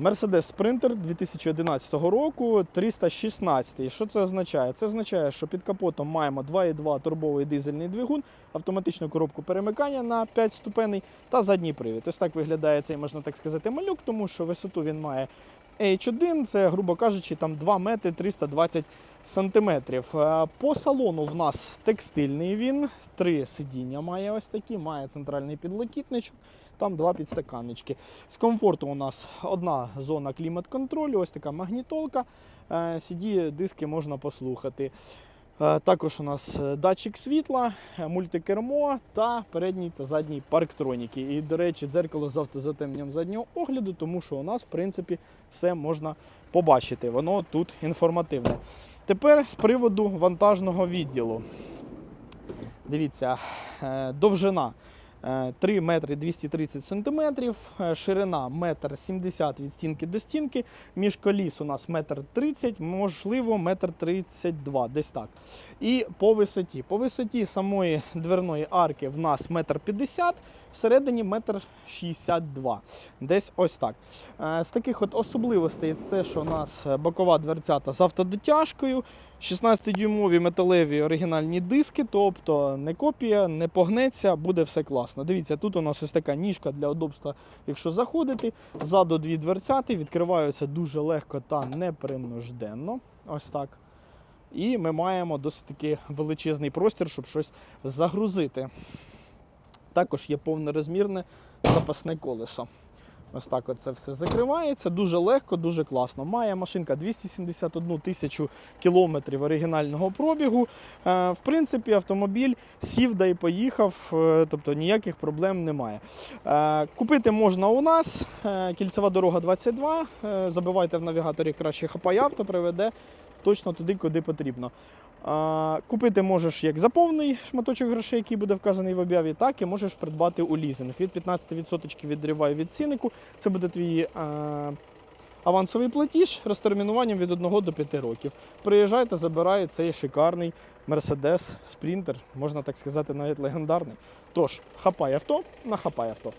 Mercedes Sprinter 2011 року 316. І Що це означає? Це означає, що під капотом маємо 2,2 турбовий дизельний двигун, автоматичну коробку перемикання на 5 ступеней та задній привід. Ось так виглядає цей, можна так сказати, малюк, тому що висоту він має H1, це, грубо кажучи, там 2 метри 320 сантиметрів. Е, По салону в нас текстильний він, три сидіння має ось такі, має центральний підлокітничок, там два підстаканнички. З комфорту у нас одна зона клімат-контролю, ось така магнітолка. CD диски можна послухати. Е, Також у нас е, датчик світла, е, мультикермо та передній та задній парктроніки. І, до речі, дзеркало з автозатемненням заднього огляду, тому що у нас, в принципі, все можна побачити. Воно тут інформативне. Тепер з приводу вантажного відділу. Дивіться, довжина 3 метри 230 сантиметрів, е, ширина 1 70 від стінки до стінки, між коліс у нас 1 30 можливо 1 32 десь так. І по висоті. По висоті самої дверної арки в нас 1 50 всередині 1 62 Десь ось так. Е, З таких от особливостей це, що у нас е, бокова дверцята з автодотяжкою, 16-дюймові металеві оригінальні диски, тобто не копія, не погнеться, буде все класно. Дивіться, тут у нас ось така ніжка для удобства, якщо заходити. Ззаду дві дверцяти відкриваються дуже легко та непринужденно. Ось так. І ми маємо досить таки величезний простір, щоб щось загрузити. Також є повнорозмірне запасне колесо. Ось так це все закривається. Дуже легко, дуже класно. Має машинка 271 тисячу кілометрів оригінального пробігу. Е, В принципі, автомобіль сів да і поїхав, е, тобто ніяких проблем немає. Е, Купити можна у нас. Кільцева дорога 22. Е, Забивайте в навігаторі краще хапай авто, приведе точно туди, куди потрібно. Купити можеш як за повний шматочок грошей, який буде вказаний в об'яві, так і можеш придбати у лізинг. Від 15% відриває від ціннику. Це буде твій а, авансовий платіж розтермінуванням від 1 до 5 років. Приїжджайте, забирай цей шикарний Mercedes Sprinter, можна так сказати, навіть легендарний. Тож, хапай авто на хапай авто.